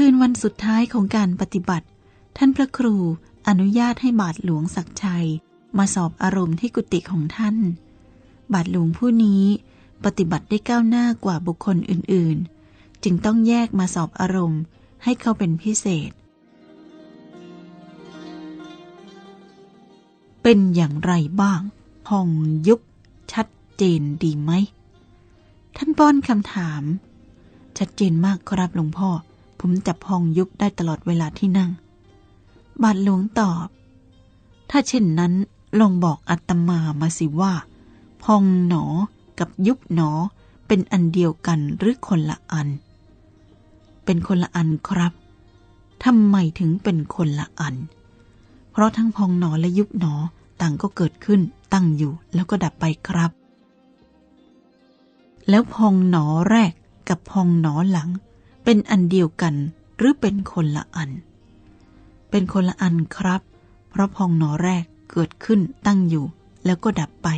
คืนวันสุดท้ายของการปฏิบัติ ท่านพระครูอนุญาตให้บาทหลวงศักชัย มาสอบอารมณ์ที่กุฏิของท่าน บาทหลวงผู้นี้ปฏิบัติได้ก้าวหน้ากว่าบุคคลอื่นๆ จึงต้องแยกมาสอบอารมณ์ให้เขาเป็นพิเศษ เป็นอย่างไรบ้างพองยุบชัดเจนดีไหม ท่านป้อนคำถาม ชัดเจนมากครับหลวงพ่อ ผมจับพองยุบได้ตลอดเวลาที่นั่ง บาทหลวงตอบ ถ้าเช่นนั้นลองบอกอัตมามาสิว่า พองหนอกับยุบหนอเป็นอันเดียวกันหรือคนละอัน เป็นคนละอันครับทำไมถึงเป็นคนละอัน เพราะทั้งพองหนอและยุบหนอต่างก็เกิดขึ้นตั้งอยู่แล้วก็ดับไปครับ แล้วพองหนอแรกกับพองหนอหลัง เป็นอันเดียวกันหรือเป็นคนละอัน เป็นคนละอันครับ เพราะพองหนอแรกเกิดขึ้นตั้งอยู่ แล้วก็ดับไป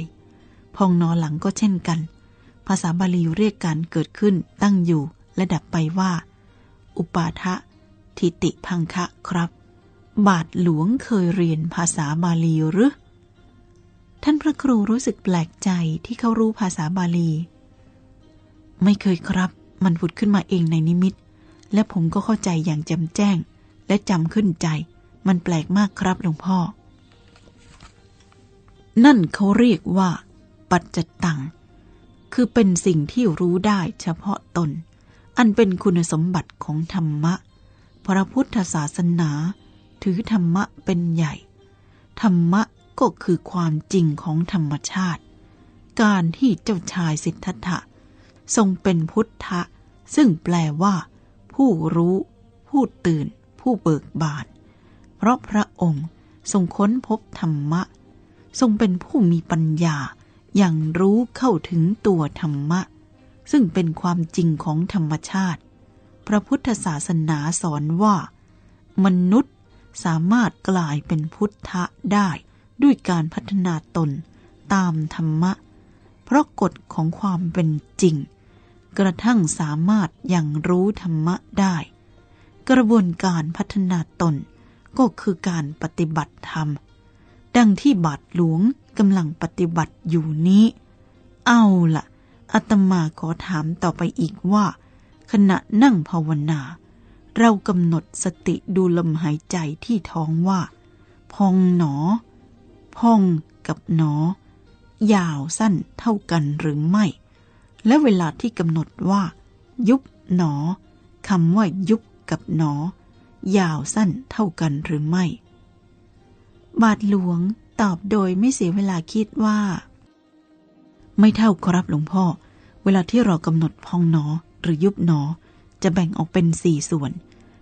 พองหนอหลังก็เช่นกัน ภาษาบาลีเรียกการเกิดขึ้นตั้งอยู่ และดับไปว่า อุปาทะทิติพังคะครับ บาทหลวงเคยเรียนภาษาบาลีหรือ ท่านพระครูรู้สึกแปลกใจที่เขารู้ภาษาบาลี ไม่เคยครับ มันผุดขึ้นมาเองในนิมิต และผมก็เข้าใจอย่างแจ่มแจ้ง และจำขึ้นใจ มันแปลกมากครับหลวงพ่อ นั่นเขาเรียกว่า ปัจจตัง คือเป็นสิ่งที่รู้ได้เฉพาะตน อันเป็นคุณสมบัติของธรรมะ พระพุทธศาสนา ถือธรรมะเป็นใหญ่ ธรรมะก็คือความจริงของธรรมชาติ การที่เจ้าชายสิทธัตถะทรงเป็นพุทธะ ซึ่งแปลว่า ผู้รู้ ผู้ตื่น ผู้เบิกบาน เพราะพระองค์ทรงค้นพบธรรมะ ทรงเป็นผู้มีปัญญาอย่างรู้เข้าถึงตัวธรรมะ ซึ่งเป็นความจริงของธรรมชาติ พระพุทธศาสนาสอนว่า มนุษย์สามารถกลายเป็นพุทธะได้ด้วยการพัฒนาตนตามธรรมะ เพราะกฎของความเป็นจริง กระทั่งสามารถอย่างรู้ธรรมะได้ กระบวนการพัฒนาตนก็คือการปฏิบัติธรรม ดังที่บาทหลวงกำลังปฏิบัติอยู่นี้ เอาละอาตมาขอถามต่อไปอีกว่า ขณะนั่งภาวนา เรากำหนดสติดูลมหายใจที่ท้องว่า พองหนอ พองกับหนอ ยาวสั้นเท่ากันหรือไม่ และเวลาที่กำหนดว่า ยุบหนอคำว่ายุบกับหนอ ยาวสั้นเท่ากันหรือไม่ บาทหลวงตอบโดยไม่เสียเวลาคิดว่า ไม่เท่าครับหลวงพ่อ เวลาที่เรากำหนดพองหนอหรือยุบหนอ จะแบ่งออกเป็นสี่ส่วน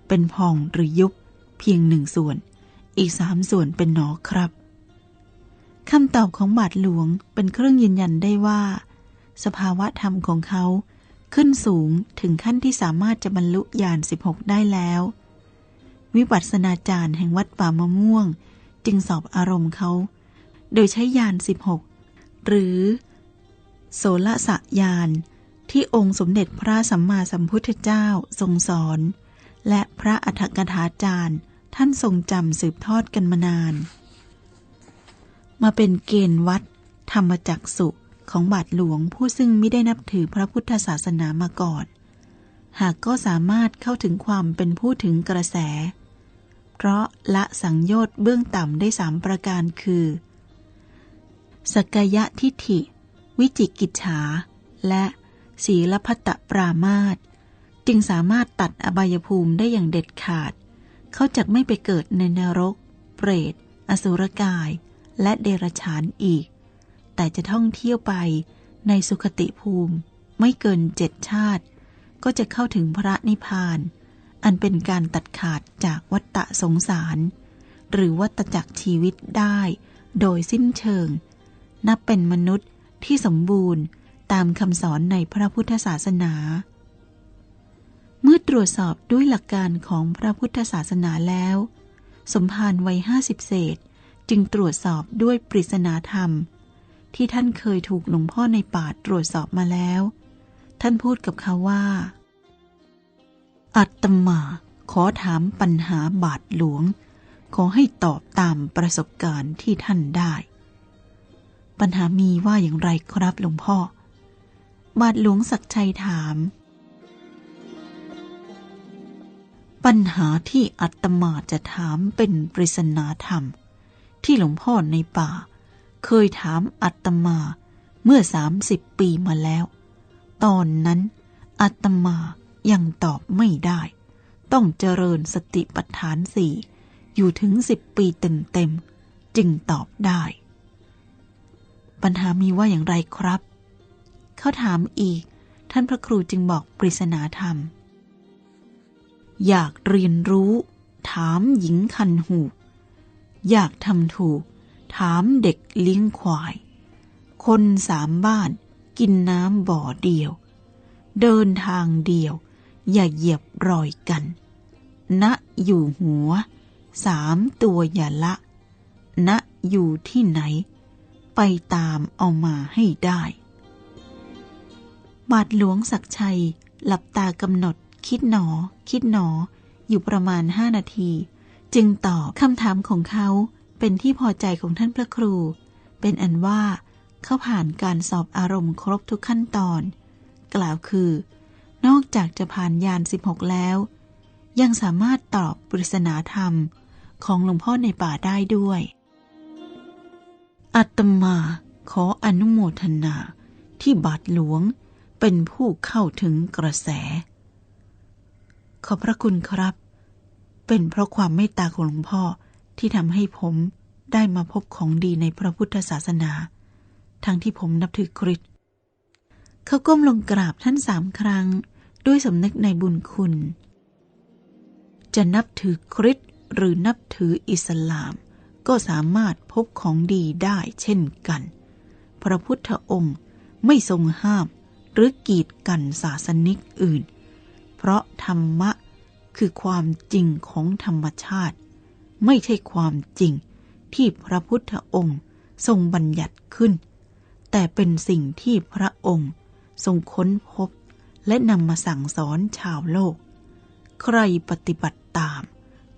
เป็นพองหรือยุบ เพียงหนึ่งส่วน อีกสามส่วนเป็นหนอครับคำตอบของบาทหลวงเป็นเครื่องยืนยันได้ว่า สภาวะธรรมของเขา ขึ้นสูงถึงขั้นที่สามารถจะบรรลุญาณ 16 ได้แล้ว วิปัสสนาจารย์แห่งวัดป่ามะม่วง จึงสอบอารมณ์เขา โดยใช้ญาณ 16 หรือ โสละสะญาณที่องค์สมเด็จพระสัมมาสัมพุทธเจ้าทรงสอน และพระอัฏฐกถาจารย์ท่านทรงจำสืบทอดกันมานาน มาเป็นเกณฑ์วัด ธรรมจักสุ ของบาทหลวงผู้ซึ่งไม่ได้นับถือพระพุทธศาสนามาก่อน หากก็สามารถเข้าถึงความเป็นผู้ถึงกระแส เพราะละสังโยชน์เบื้องต่ำได้สามประการคือ สกยะทิฐิ วิจิกิจฉา และศีลพัตตปรามาตจึงสามารถตัดอบายภูมิได้อย่างเด็ดขาด เขาจะไม่ไปเกิดในนรก เปรต อสุรกาย และเดรัจฉานอีก แต่จะท่องเที่ยวไปในสุขติภูมิ ไม่เกินเจ็ดชาติ ก็จะเข้าถึงพระนิพพาน อันเป็นการตัดขาดจากวัฏฏะสงสาร หรือวัฏจักรชีวิตได้โดยสิ้นเชิง นับเป็นมนุษย์ที่สมบูรณ์ตามคำสอนในพระพุทธศาสนา เมื่อตรวจสอบด้วยหลักการของพระพุทธศาสนาแล้ว สมภารวัยห้าสิบเศษจึงตรวจสอบด้วยปริศนาธรรม ที่ท่านเคยถูกหลวงพ่อในป่าตรวจสอบมาแล้ว ท่านพูดกับเขาว่า อัตมาขอถามปัญหาบาทหลวง ขอให้ตอบตามประสบการณ์ที่ท่านได้ ปัญหามีว่าอย่างไรครับหลวงพ่อ บาทหลวงศักชัยถาม ปัญหาที่อัตมาจะถามเป็นปริศนาธรรม ที่หลวงพ่อในป่า เคยถามอัตมาเมื่อสามสิบปีมาแล้ว ตอนนั้นอัตมายังตอบไม่ได้ ต้องเจริญสติปัฏฐานสี่อยู่ถึงสิบปีเต็มๆจึงตอบได้ ปัญหามีว่าอย่างไรครับ เขาถามอีก ท่านพระครูจึงบอกปริศนาธรรม อยากเรียนรู้ ถามหญิงคันหู อยากทำถูก ถามเด็กเลี้ยงควาย คนสามบ้านกินน้ำบ่อเดียว เดินทางเดียว อย่าเหยียบรอยกัน ณอยู่หัว สามตัวอย่าละ ณอยู่ที่ไหน ไปตามเอามาให้ได้ บาทหลวงศักชัย หลับตากำหนด คิดหนอ คิดหนอ อยู่ประมาณห้านาที จึงตอบคำถามของเขา เป็นที่พอใจของท่านพระครู เป็นอันว่าเขาผ่านการสอบอารมณ์ครบทุกขั้นตอน กล่าวคือ นอกจากจะผ่านยาน 16 แล้ว ยังสามารถตอบปริศนาธรรมของหลวงพ่อในป่าได้ด้วย อัตมาขออนุโมทนาที่บาทหลวงเป็นผู้เข้าถึงกระแส ขอบพระคุณครับ เป็นเพราะความเมตตาของหลวงพ่อ ที่ทำให้ผมได้มาพบของดีในพระพุทธศาสนา ทั้งที่ผมนับถือคริสต์เขาก้มลงกราบท่านสามครั้ง ด้วยสำนึกในบุญคุณ จะนับถือคริสต์หรือนับถืออิสลาม ก็สามารถพบของดีได้เช่นกัน พระพุทธองค์ไม่ทรงห้ามหรือกีดกันศาสนิกอื่น เพราะธรรมะคือความจริงของธรรมชาติ ไม่ใช่ความจริงที่พระพุทธองค์ทรงบัญญัติขึ้น แต่เป็นสิ่งที่พระองค์ทรงค้นพบ และนำมาสั่งสอนชาวโลก ใครปฏิบัติตาม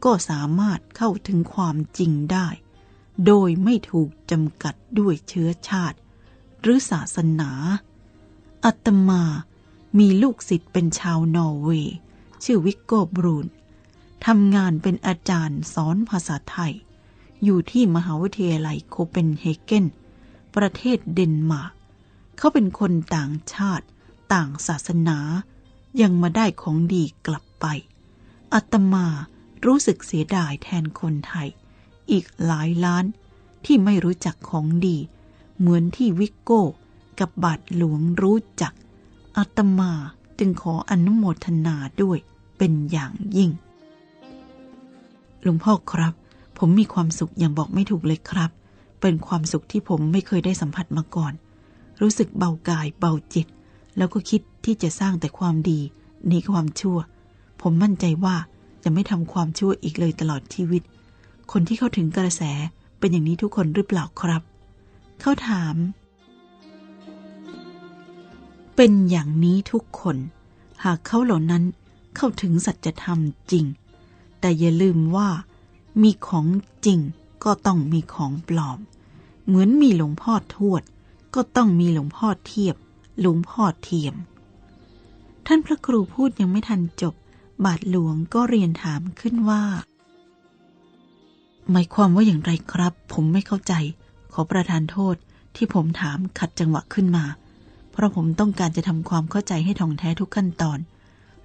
ก็สามารถเข้าถึงความจริงได้ โดยไม่ถูกจำกัดด้วยเชื้อชาติ หรือศาสนา อัตมามีลูกศิษย์เป็นชาวนอร์เวย์ ชื่อวิกโกบรูน ทำงานเป็นอาจารย์สอนภาษาไทย อยู่ที่มหาวิทยาลัยโคเปนเฮเกน ประเทศเดนมาร์ก เขาเป็นคนต่างชาติ ต่างศาสนา ยังมาได้ของดีกลับไป อัตมารู้สึกเสียดายแทนคนไทย อีกหลายล้านที่ไม่รู้จักของดี เหมือนที่วิกโก้กับบาทหลวงรู้จัก อัตมาจึงขออนุโมทนาด้วยเป็นอย่างยิ่ง ลวงพ่อครับ ผมมีความสุขอย่างบอกไม่ถูกเลยครับ เป็นความสุขที่ผมไม่เคยได้สัมผัสมาก่อน รู้สึกเบากายเบาจิต แล้วก็คิดที่จะสร้างแต่ความดีหนีความชั่ว ผมมั่นใจว่าจะไม่ทำความชั่วอีกเลยตลอดชีวิต คนที่เข้าถึงกระแสเป็นอย่างนี้ทุกคนหรือเปล่าครับ เขาถาม เป็นอย่างนี้ทุกคน หากเขาเหล่านั้นเข้าถึงสัจธรรมจริง แต่อย่าลืมว่า มีของจริงก็ต้องมีของปลอม เหมือนมีหลวงพ่อทวด ก็ต้องมีหลวงพ่อเทียบ หลวงพ่อเทียม ท่านพระครูพูดยังไม่ทันจบ บาทหลวงก็เรียนถามขึ้นว่า หมายความว่าอย่างไรครับ ผมไม่เข้าใจ ขอประทานโทษที่ผมถามขัดจังหวะขึ้นมา เพราะผมต้องการจะทำความเข้าใจให้ท่องแท้ทุกขั้นตอน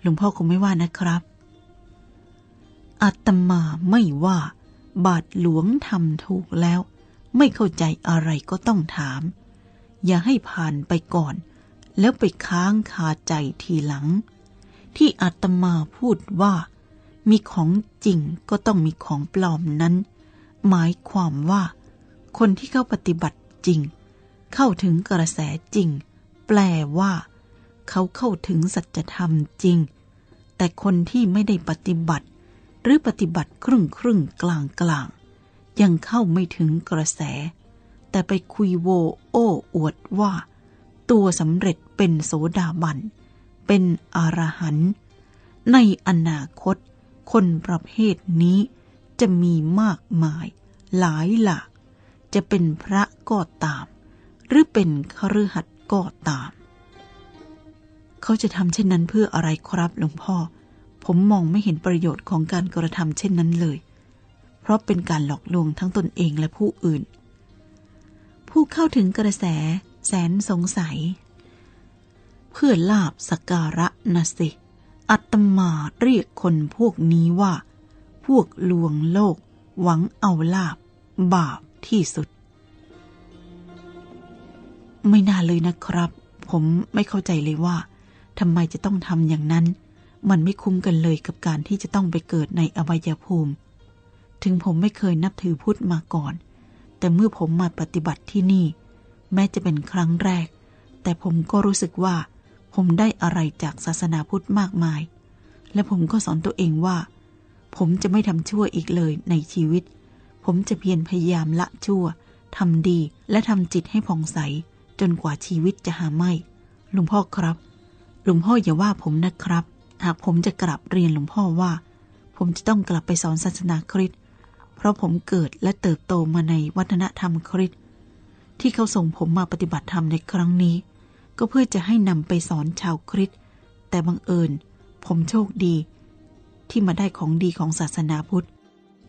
หลวงพ่อคงไม่ว่านะครับ อาตมาไม่ว่า บาทหลวงทำถูกแล้ว ไม่เข้าใจอะไรก็ต้องถาม อย่าให้ผ่านไปก่อน แล้วไปค้างคาใจทีหลัง ที่อาตมาพูดว่า มีของจริงก็ต้องมีของปลอมนั้น หมายความว่า คนที่เข้าปฏิบัติจริง เข้าถึงกระแสจริง แปลว่า เขาเข้าถึงสัจธรรมจริง แต่คนที่ไม่ได้ปฏิบัติ หรือปฏิบัติครึ่งครึ่งกลางกลางยังเข้าไม่ถึงกระแส แต่ไปคุยโวโอ้อวดว่า ตัวสำเร็จเป็นโสดาบัน เป็นอรหันต์ในอนาคต คนประเภทนี้จะมีมากมาย หลายหลากจะเป็นพระก็ตาม หรือเป็นคฤหัสถ์ก็ตาม เขาจะทำเช่นนั้นเพื่ออะไรครับหลวงพ่อ ผมมองไม่เห็นประโยชน์ของการกระทำเช่นนั้นเลย เพราะเป็นการหลอกลวงทั้งตนเองและผู้อื่น ผู้เข้าถึงกระแสแสนสงสัย เพื่อลาบสกการะนะสิ อัตมาเรียกคนพวกนี้ว่า พวกลวงโลก หวังเอาลาบบาปที่สุด ไม่น่าเลยนะครับ ผมไม่เข้าใจเลยว่าทำไมจะต้องทำอย่างนั้น มันไม่คุ้มกันเลยกับการที่จะต้องไปเกิดในอวัยภูมิ ถึงผมไม่เคยนับถือพุทธมาก่อน แต่เมื่อผมมาปฏิบัติที่นี่ แม้จะเป็นครั้งแรก แต่ผมก็รู้สึกว่า ผมได้อะไรจากศาสนาพุทธมากมาย และผมก็สอนตัวเองว่า ผมจะไม่ทำชั่วอีกเลยในชีวิต ผมจะเพียรพยายามละชั่วทำดีและทำจิตให้ผ่องใส จนกว่าชีวิตจะหาไม่ลวงพ่อครับลวงพ่ออย่าว่าผมนะครับ หากผมจะกลับเรียนหลวงพ่อว่า ผมจะต้องกลับไปสอนศาสนาคริสต์เพราะผมเกิดและเติบโตมาในวัฒนธรรมคริสต์ที่เขาส่งผมมาปฏิบัติธรรมในครั้งนี้ ก็เพื่อจะให้นำไปสอนชาวคริสต์แต่บังเอิญ ผมโชคดี ที่มาได้ของดีของศาสนาพุทธ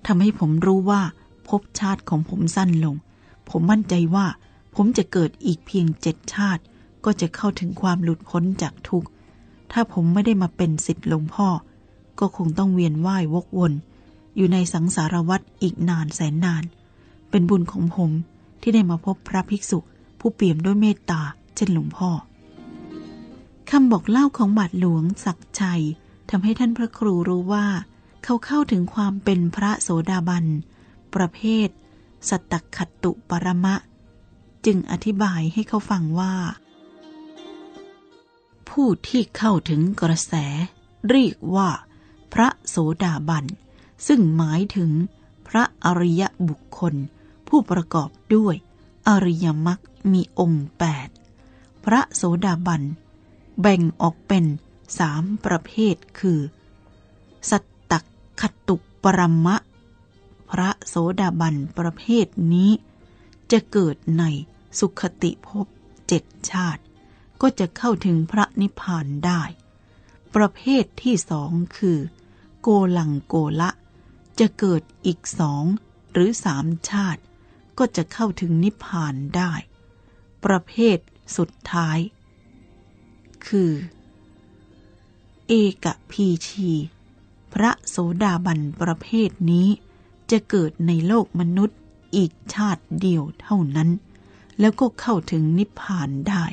ทำให้ผมรู้ว่าภพชาติของผมสั้นลง ผมมั่นใจว่า ผมจะเกิดอีกเพียงเจ็ดชาติ ก็จะเข้าถึงความหลุดพ้นจากทุกข์ ถ้าผมไม่ได้มาเป็นสิทธิ์หลวงพ่อ ก็คงต้องเวียนว่าย วกวน อยู่ในสังสารวัฏอีกนานแสนนาน เป็นบุญของผมที่ได้มาพบพระภิกษุ ผู้เปี่ยมด้วยเมตตา เช่นหลวงพ่อคำบอกเล่าของบาทหลวงศักชัยทำให้ท่านพระครูรู้ว่า เขาเข้าถึงความเป็นพระโสดาบัน ประเภท สัตตคัตตุปรมะ จึงอธิบายให้เขาฟังว่า ผู้ที่เข้าถึงกระแส เรียกว่า พระโสดาบัน ซึ่งหมายถึงพระอริยบุคคล ผู้ประกอบด้วย อริยมรรคมีองค์แปดพระโสดาบัน แบ่งออกเป็นสามประเภทคือ สัตตคตุปรมะ พระโสดาบันประเภทนี้ จะเกิดในสุขติภพเจ็ดชาติ ก็จะเข้าถึงพระนิพพานได้ ประเภทที่สองคือ โกลังโกละ จะเกิดอีกสองหรือสามชาติ ก็จะเข้าถึงนิพพานได้ ประเภทสุดท้าย คือ เอกพีชี พระโสดาบันประเภทนี้ จะเกิดในโลกมนุษย์อีกชาติเดียวเท่านั้น แล้วก็เข้าถึงนิพพานได้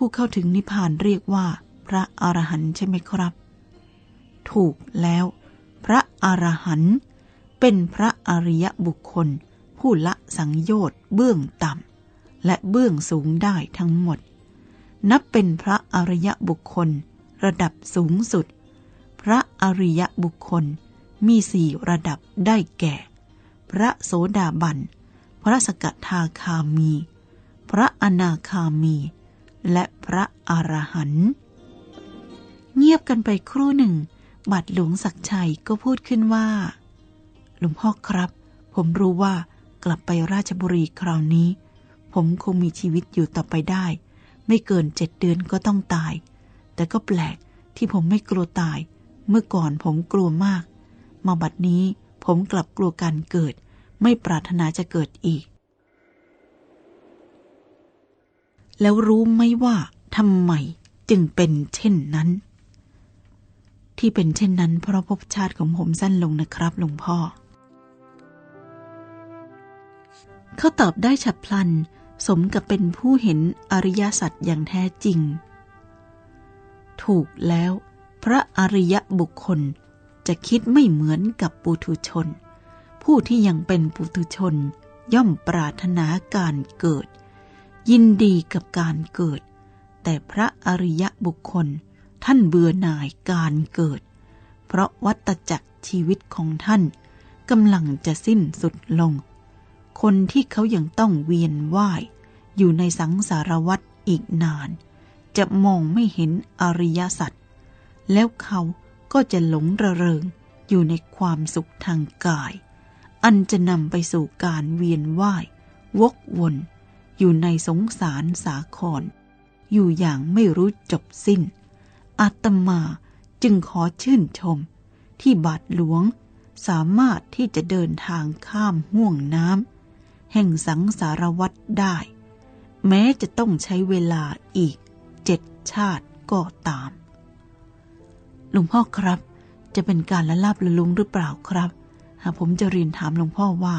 ผู้เข้าถึงนิพพานเรียกว่า พระอรหันต์ใช่ไหมครับ ถูกแล้ว พระอรหันต์เป็นพระอริยบุคคล ผู้ละสังโยชน์เบื้องต่ำและเบื้องสูงได้ทั้งหมด นับเป็นพระอริยบุคคล ระดับสูงสุด พระอริยบุคคลมีสี่ระดับได้แก่ พระโสดาบัน พระสกทาคามี พระอนาคามี และพระอรหันต์เงียบกันไปครู่หนึ่ง บัดหลวงศักชัยก็พูดขึ้นว่า หลวงพ่อครับ ผมรู้ว่ากลับไปราชบุรีคราวนี้ ผมคงมีชีวิตอยู่ต่อไปได้ ไม่เกินเจ็ดเดือนก็ต้องตาย แต่ก็แปลกที่ผมไม่กลัวตาย เมื่อก่อนผมกลัวมาก มาบัดนี้ผมกลับกลัวการเกิด ไม่ปรารถนาจะเกิดอีก แล้วรู้ไหมว่าทำไมจึงเป็นเช่นนั้น ที่เป็นเช่นนั้น เพราะภพชาติของผมสั้นลงนะครับหลวงพ่อ เขาตอบได้ฉับพลัน สมกับเป็นผู้เห็นอริยสัจอย่างแท้จริง ถูกแล้วพระอริยบุคคลจะคิดไม่เหมือนกับปุถุชน ผู้ที่ยังเป็นปุถุชนย่อมปรารถนาการเกิด ยินดีกับการเกิด แต่พระอริยบุคคลท่านเบื่อหน่ายการเกิด เพราะวัตจักรชีวิตของท่านกำลังจะสิ้นสุดลง คนที่เขายังต้องเวียนว่าย อยู่ในสังสารวัฏอีกนาน จะมองไม่เห็นอริยสัจแล้วเขาก็จะหลงระเริงอยู่ในความสุขทางกาย อันจะนำไปสู่การเวียนว่าย วกวน อยู่ในสงสารสาคร อยู่อย่างไม่รู้จบสิ้น อาตมาจึงขอชื่นชม ที่บาทหลวงสามารถที่จะเดินทางข้ามห่วงน้ำแห่งสังสารวัตรได้ แม้จะต้องใช้เวลาอีกเจ็ดชาติก็ตามหลวงพ่อครับ จะเป็นการละลาบละลุงหรือเปล่าครับ หากผมจะเรียนถามหลวงพ่อว่า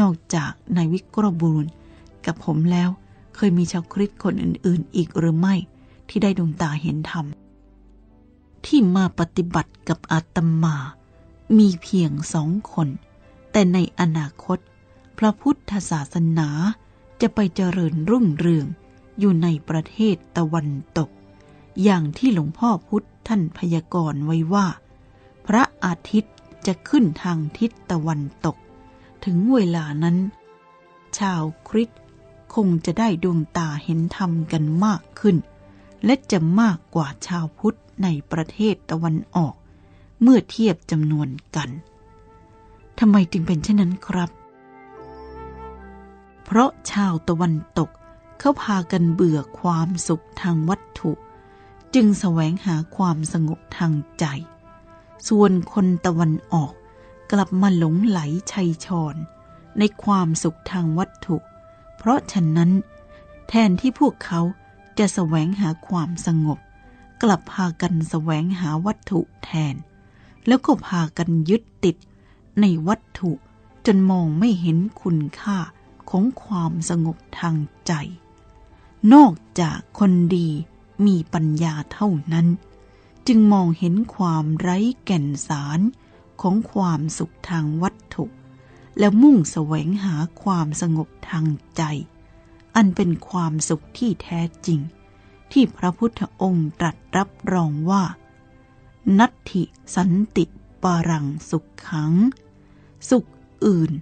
นอกจากนายวิกรบูรณ์ กับผมแล้ว เคยมีชาวคริสต์คนอื่น ๆ อีกหรือไม่ ที่ได้ดวงตาเห็นธรรม ที่มาปฏิบัติกับอาตมา มีเพียงสองคน แต่ในอนาคต พระพุทธศาสนาจะไปเจริญรุ่งเรืองอยู่ในประเทศตะวันตก อย่างที่หลวงพ่อพุธท่านพยากรณ์ไว้ว่า พระอาทิตย์จะขึ้นทางทิศตะวันตก ถึงเวลานั้น ชาวคริสต์ คงจะได้ดวงตาเห็นธรรมกันมากขึ้น และจะมากกว่าชาวพุทธในประเทศตะวันออก เมื่อเทียบจำนวนกันทำไมจึงเป็นเช่นนั้นครับ เพราะชาวตะวันตกเขาพากันเบื่อความสุขทางวัตถุ จึงแสวงหาความสงบทางใจ ส่วนคนตะวันออกกลับมาหลงไหลชัยชอนในความสุขทางวัตถุ เพราะฉะนั้น แทนที่พวกเขาจะแสวงหาความสงบ กลับพากันแสวงหาวัตถุแทน แล้วก็พากันยึดติดในวัตถุจนมองไม่เห็นคุณค่าของความสงบทางใจ นอกจากคนดีมีปัญญาเท่านั้น จึงมองเห็นความไร้แก่นสารของความสุขทางวัตถุ แล้วมุ่งแสวงหาความสงบทางใจ อันเป็นความสุขที่แท้จริง ที่พระพุทธองค์ตรัสรับรองว่า นัตถิสันติปารังสุขขัง สุขอื่น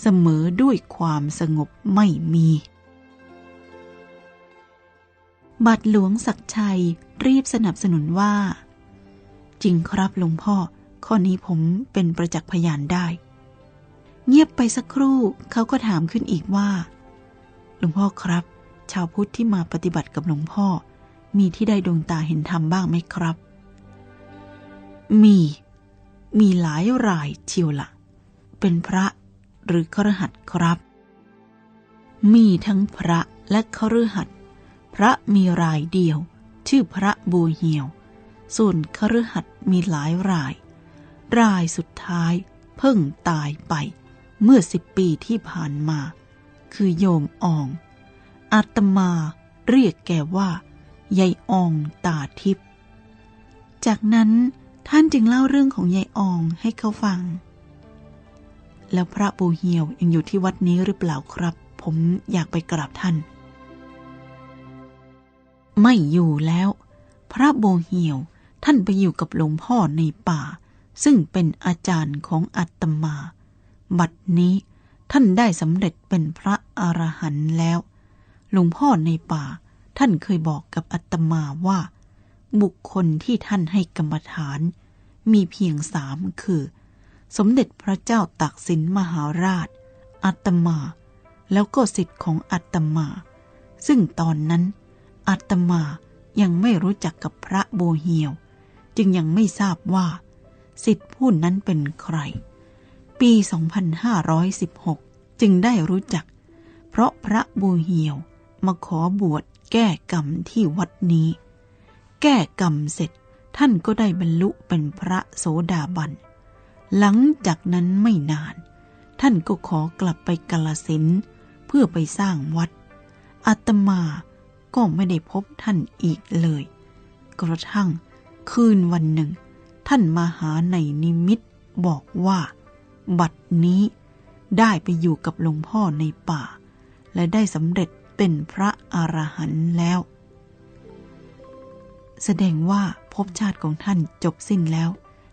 เสมอด้วยความสงบไม่มี บัตรหลวงศักชัยรีบสนับสนุนว่า จริงครับหลวงพ่อ ข้อนี้ผมเป็นประจักษ์พยานได้ เงียบไปสักครู่เขาก็ถามขึ้นอีกว่า หลวงพ่อครับ ชาวพุทธที่มาปฏิบัติกับหลวงพ่อ มีที่ได้ดวงตาเห็นธรรมบ้างไหมครับ มี มีหลายรายเชียวละเป็นพระหรือครหัสครับ มีทั้งพระและครหัสพระมีรายเดียว ชื่อพระบูเหียว ส่วนครหัสมีหลายราย รายสุดท้ายเพิ่งตายไป เมื่อสิบปีที่ผ่านมา คือโยมออง อาตมาเรียกแกว่ายายอองตาทิพย์จากนั้นท่านจึงเล่าเรื่องของยายอองให้เขาฟัง แล้วพระบูเหียวยังอยู่ที่วัดนี้หรือเปล่าครับ ผมอยากไปกราบท่าน ไม่อยู่แล้ว พระโบเหียวท่านไปอยู่กับหลวงพ่อในป่า ซึ่งเป็นอาจารย์ของอัตมา บัดนี้ท่านได้สำเร็จเป็นพระอรหันต์แล้ว หลวงพ่อในป่า ท่านเคยบอกกับอัตมาว่า บุคคลที่ท่านให้กรรมฐาน มีเพียงสามคือ สมเด็จพระเจ้าตากสินมหาราช อัตมา แล้วก็สิทธิ์ของอัตมา ซึ่งตอนนั้นอาตมายังไม่รู้จักกับพระโบเฮียว จึงยังไม่ทราบว่า สิทธิผู้นั้นเป็นใคร ปี 2516 จึงได้รู้จัก เพราะพระโบเฮียวมาขอบวชแก้กรรมที่วัดนี้ แก้กรรมเสร็จท่านก็ได้บรรลุเป็นพระโสดาบัน หลังจากนั้นไม่นาน ท่านก็ขอกลับไปกาลสินเพื่อไปสร้างวัด อาตมาก็ไม่ได้พบท่านอีกเลย กระทั่งคืนวันหนึ่ง ท่านมาหาในนิมิตบอกว่า บัดนี้ได้ไปอยู่กับหลวงพ่อในป่า และได้สำเร็จเป็นพระอรหันต์แล้ว แสดงว่าภพชาติของท่านจบสิ้นแล้ว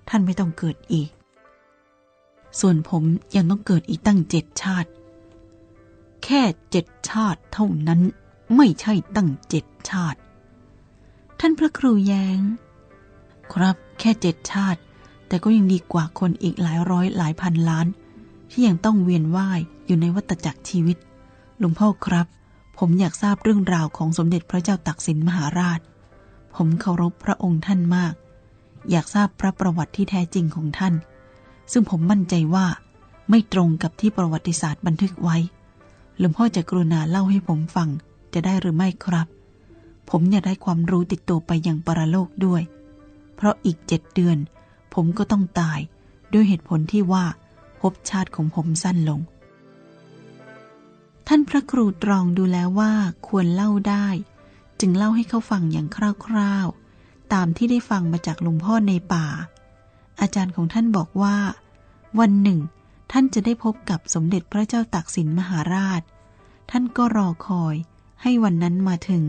ท่านไม่ต้องเกิดอีก ส่วนผมยังต้องเกิดอีกตั้งเจ็ดชาติ แค่เจ็ดชาติเท่านั้นไม่ใช่ตั้งเจ็ดชาติ ท่านพระครูแยง้ง ครับแค่เจ็ดชาติ แต่ก็ยังดีกว่าคนอีกหลายร้อยหลายพันล้าน ที่ยังต้องเวียนว่ายอยู่ในวัฏจักรชีวิต หลวงพ่อครับ ผมอยากทราบเรื่องราวของสมเด็จพระเจ้าตักสินมหาราช ผมเคารพพระองค์ท่านมาก อยากทราบพระประวัติที่แท้จริงของท่าน ซึ่งผมมั่นใจว่า ไม่ตรงกับที่ประวัติศาสตร์บันทึกไว้ หลวงพ่อจะกรุณาเล่าให้ผมฟังจะได้หรือไม่ครับ ผมอยากได้ความรู้ติดตัวไปยังปรโลกด้วย เพราะอีกเจ็ดเดือน ผมก็ต้องตาย ด้วยเหตุผลที่ว่าภพชาติของผมสั้นลง ท่านพระครูตรองดูแล้วว่าควรเล่าได้ จึงเล่าให้เขาฟังอย่างคร่าวๆ ตามที่ได้ฟังมาจากหลวงพ่อในป่า อาจารย์ของท่านบอกว่า วันหนึ่ง ท่านจะได้พบกับสมเด็จพระเจ้าตากสินมหาราช ท่านก็รอคอยให้วันนั้นมาถึง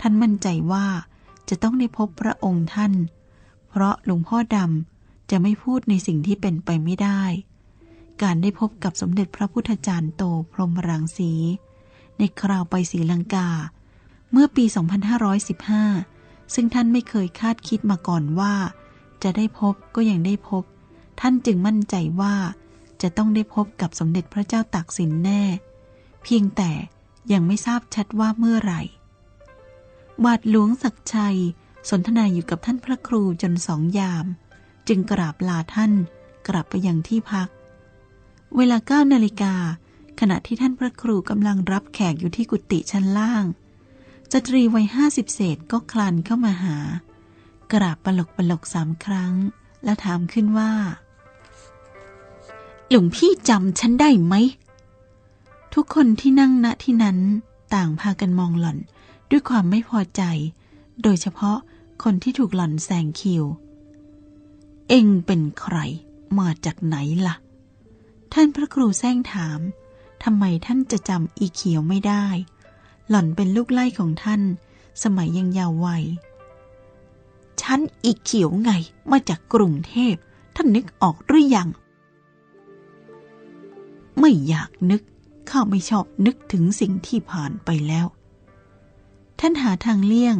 ท่านมั่นใจว่าจะต้องได้พบพระองค์ท่าน เพราะหลวงพ่อดำจะไม่พูดในสิ่งที่เป็นไปไม่ได้ การได้พบกับสมเด็จพระพุทธจารย์โตพรหมรังสี ในคราวไปศรีลังกา เมื่อปี 2515 ซึ่งท่านไม่เคยคาดคิดมาก่อนว่า จะได้พบก็ยังได้พบ ท่านจึงมั่นใจว่าจะต้องได้พบกับสมเด็จพระเจ้าตากสินแน่ เพียงแต่ยังไม่ทราบชัดว่าเมื่อไหร่บาทหลวงศักชัย สนทนาอยู่กับท่านพระครูจนสองยาม จึงกราบลาท่านกลับไปยังที่พัก เวลาเก้านาฬิกาขณะที่ท่านพระครูกำลังรับแขกอยู่ที่กุฏิชั้นล่าง สตรีวัยห้าสิบเศษก็คลานเข้ามาหา กราบปลกปลกสามครั้ง แล้วถามขึ้นว่า หลวงพี่จำฉันได้ไหม ทุกคนที่นั่งณที่นั้นต่างพากันมองหล่อนด้วยความไม่พอใจ โดยเฉพาะ คนที่ถูกหล่อนแซงคิว เอ็งเป็นใครมาจากไหนละ่ะ ท่านพระครูแซงถามทำไมท่านจะจำอีเขียวไม่ได้ หล่อนเป็นลูกไล่ของท่าน สมัยยังยาววัยฉันอีเขียวไงมาจากกรุงเทพ ท่านนึกออกหรือยัง ไม่อยากนึกข้าไม่ชอบนึกถึงสิ่งที่ผ่านไปแล้ว ท่านหาทางเลี่ยง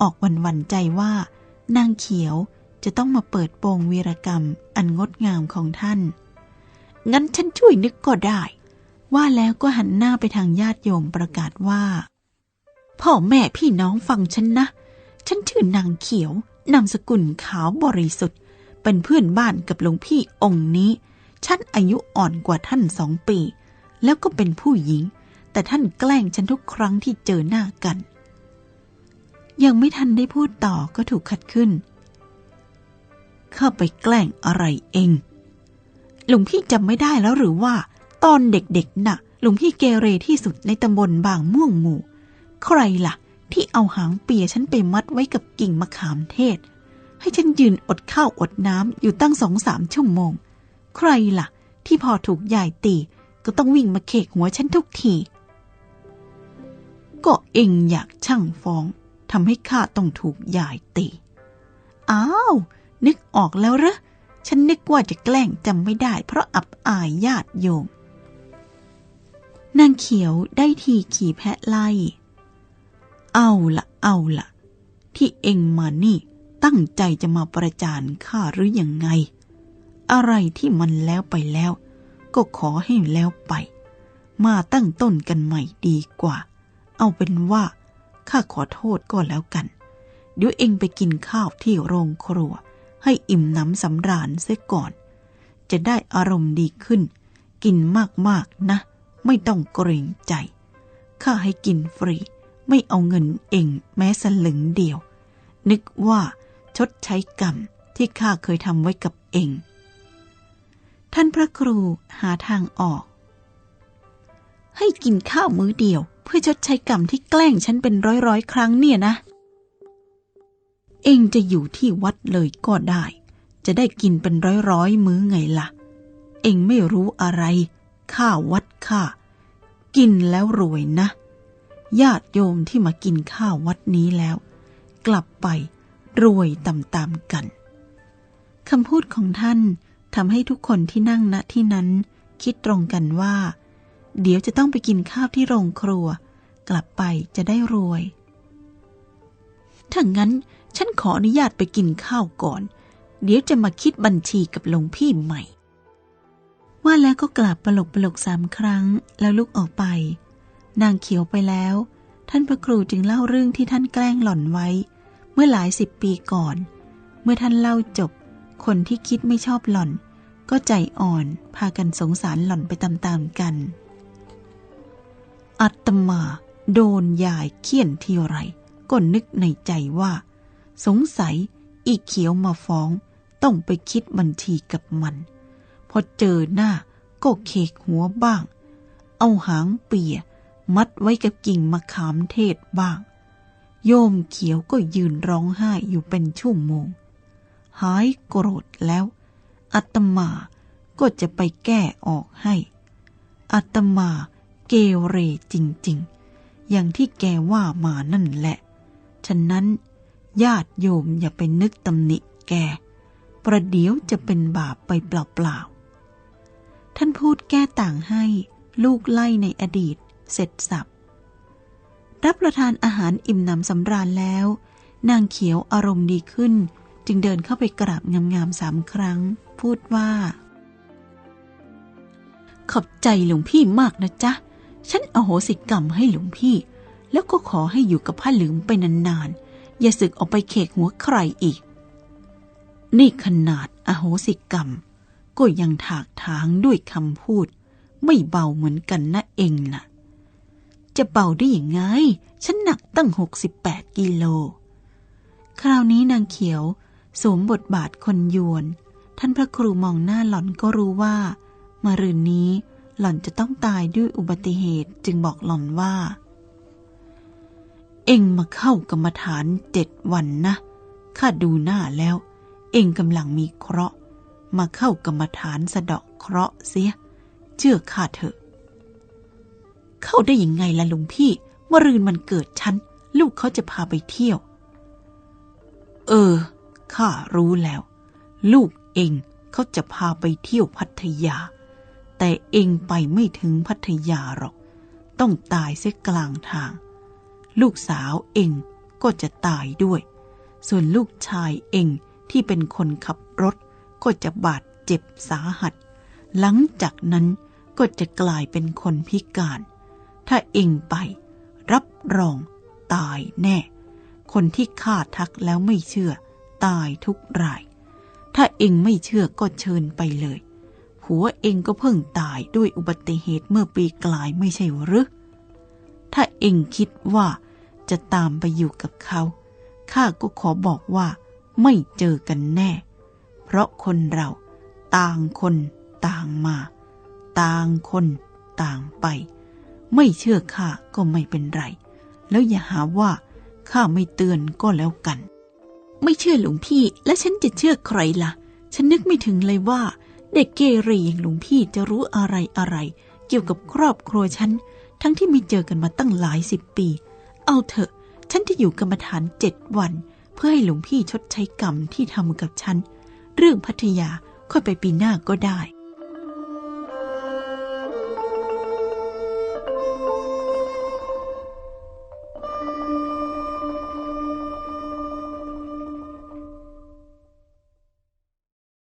ออกวันวันใจว่านางเขียวจะต้องมาเปิดโปงวีรกรรมอันงดงามของท่าน งั้นฉันช่วยนึกก็ได้ ว่าแล้วก็หันหน้าไปทางญาติโยมประกาศว่า พ่อแม่พี่น้องฟังฉันนะ ฉันชื่อนางเขียวนามสกุลขาวบริสุทธิ์ เป็นเพื่อนบ้านกับหลวงพี่องค์นี้ ฉันอายุอ่อนกว่าท่านสองปี แล้วก็เป็นผู้หญิง แต่ท่านแกล้งฉันทุกครั้งที่เจอหน้ากัน ยังไม่ทันได้พูดต่อก็ถูกขัดขึ้น เข้าไปแกล้งอะไรเอง หลวงพี่จำไม่ได้แล้วหรือว่า ตอนเด็กๆน่ะ หลวงพี่เกเรที่สุดในตำบลบางม่วงหมู่ ใครล่ะ ที่เอาหางเปียฉันไปมัดไว้กับกิ่งมะขามเทศ ให้ฉันยืนอดข้าวอดน้ำอยู่ตั้งสองสามชั่วโมง ใครล่ะ ที่พอถูกยายตีก็ต้องวิ่งมาเคกหัวฉันทุกทีก็เองอยากช่างฟ้อง ทำให้ข้าต้องถูกยายตี อ้าว นึกออกแล้วเหรอ ฉันนึกว่าจะแกล้งจำไม่ได้ เพราะอับอายญาติโยม นางเขียวได้ทีขี่แพะไล่ เอาละเอาละที่เองมานี่ตั้งใจจะมาประจานข้าหรืออยังไง อะไรที่มันแล้วไปแล้ว ก็ขอให้แล้วไป มาตั้งต้นกันใหม่ดีกว่า เอาเป็นว่า ข้าขอโทษก็แล้วกัน เดี๋ยวเองไปกินข้าวที่โรงครัว ให้อิ่มน้ำสำราญเสียก่อน จะได้อารมณ์ดีขึ้น กินมากๆนะ ไม่ต้องเกรงใจ ข้าให้กินฟรี ไม่เอาเงินเองแม้สลึงเดียว นึกว่าชดใช้กรรมที่ข้าเคยทำไว้กับเอง ท่านพระครูหาทางออก ให้กินข้าวมื้อเดียว พื่อชดใช้กรรมที่แกล้งฉันเป็นร้อยร้อยๆครั้งเนี่ยนะ เองจะอยู่ที่วัดเลยก็ได้ จะได้กินเป็นร้อยร้อยๆมื้อไงล่ะ เองไม่รู้อะไรข้าวัดข้ากินแล้วรวยนะ ญาติโยมที่มากินข้าววัดนี้แล้ว กลับไปรวยตามๆกันคำพูดของท่านทำให้ทุกคนที่นั่งณที่นั้น คิดตรงกันว่า เดี๋ยวจะต้องไปกินข้าวที่โรงครัว กลับไปจะได้รวย ถ้างั้นฉันขออนุญาตไปกินข้าวก่อน เดี๋ยวจะมาคิดบัญชีกับหลวงพี่ใหม่ ว่าแล้วก็กลับปลกปลกสามครั้งแล้วลุกออกไป นางเขียวไปแล้ว ท่านพระครูจึงเล่าเรื่องที่ท่านแกล้งหล่อนไว้ เมื่อหลายสิบปีก่อน เมื่อท่านเล่าจบ คนที่คิดไม่ชอบหล่อน ก็ใจอ่อนพากันสงสารหล่อนไปตามๆกัน อัตมาโดนยายเคี่ยนทีไรก็นึกในใจว่า สงสัยอีเขียวมาฟ้อง ต้องไปคิดบัญชีกับมัน พอเจอหน้าก็เคกหัวบ้าง เอาหางเปียมัดไว้กับกิ่งมะขามเทศบ้าง โยมเขียวก็ยืนร้องไห้อยู่เป็นชั่วโมง หายโกรธแล้วอัตมาก็จะไปแก้ออกให้อัตมา เกเรจริง ๆ อย่างที่แกว่ามานั่นแหละ ฉะนั้นญาติโยมอย่าไปนึกตำหนิแก ประเดี๋ยวจะเป็นบาปไปเปล่าๆ ท่านพูดแก้ต่างให้ลูกไล่ในอดีตเสร็จสับ รับประทานอาหารอิ่มหนำสำราญแล้ว นางเขียวอารมณ์ดีขึ้น จึงเดินเข้าไปกราบงามๆสามครั้ง พูดว่า ขอบใจหลวงพี่มากนะจ๊ะ ฉันอโหสิกรรมให้หลวงพี่ แล้วก็ขอให้อยู่กับผ้าเหลืองไปนานๆ อย่าสึกออกไปเขกหัวใครอีก นี่ขนาดอโหสิกรรม ก็ยังถากถางด้วยคำพูด ไม่เบาเหมือนกันนะเองน่ะ จะเบาได้ยังไง ฉันหนักตั้งหกสิบแปดกิโล คราวนี้นางเขียวสวมบทบาทคนยวน ท่านพระครูมองหน้าหล่อนก็รู้ว่า มารืนนี้ หล่อนจะต้องตายด้วยอุบัติเหตุจึงบอกหล่อนว่า เอ็งมาเข้ากรรมฐานเจ็ดวันนะข้าดูหน้าแล้ว เอ็งกำลังมีเคราะห์ มาเข้ากรรมฐานสะเดาะเคราะห์เสีย เชื่อข้าเถอะ เข้าได้ยังไงล่ะลุงพี่มรืนมันเกิดฉัน ลูกเขาจะพาไปเที่ยว เออ ข้ารู้แล้ว ลูกเองเขาจะพาไปเที่ยวพัทยา แต่เองไปไม่ถึงพัทยาหรอก ต้องตายเสียกลางทาง ลูกสาวเองก็จะตายด้วย ส่วนลูกชายเองที่เป็นคนขับรถ ก็จะบาดเจ็บสาหัส หลังจากนั้นก็จะกลายเป็นคนพิการ ถ้าเองไป รับรองตายแน่ คนที่ข้าทักแล้วไม่เชื่อ ตายทุกราย ถ้าเองไม่เชื่อก็เชิญไปเลย ผัวเองก็เพิ่งตายด้วยอุบัติเหตุเมื่อปีกลายไม่ใช่หรือ ถ้าเองคิดว่าจะตามไปอยู่กับเขา ข้าก็ขอบอกว่าไม่เจอกันแน่ เพราะคนเราต่างคนต่างมา ต่างคนต่างไป ไม่เชื่อข้าก็ไม่เป็นไร แล้วอย่าหาว่าข้าไม่เตือนก็แล้วกัน ไม่เชื่อหลวงพี่และฉันจะเชื่อใครล่ะ ฉันนึกไม่ถึงเลยว่า เด็กเกเรอย่างหลวงพี่จะรู้อะไรอะไร เกี่ยวกับครอบครัวฉัน ทั้งที่ไม่เจอกันมาตั้งหลายสิบปี เอาเถอะ ฉันจะอยู่กรรมฐานเจ็ดวัน เพื่อให้หลวงพี่ชดใช้กรรมที่ทำกับฉัน เรื่องพัทยาค่อยไปปีหน้าก็ได้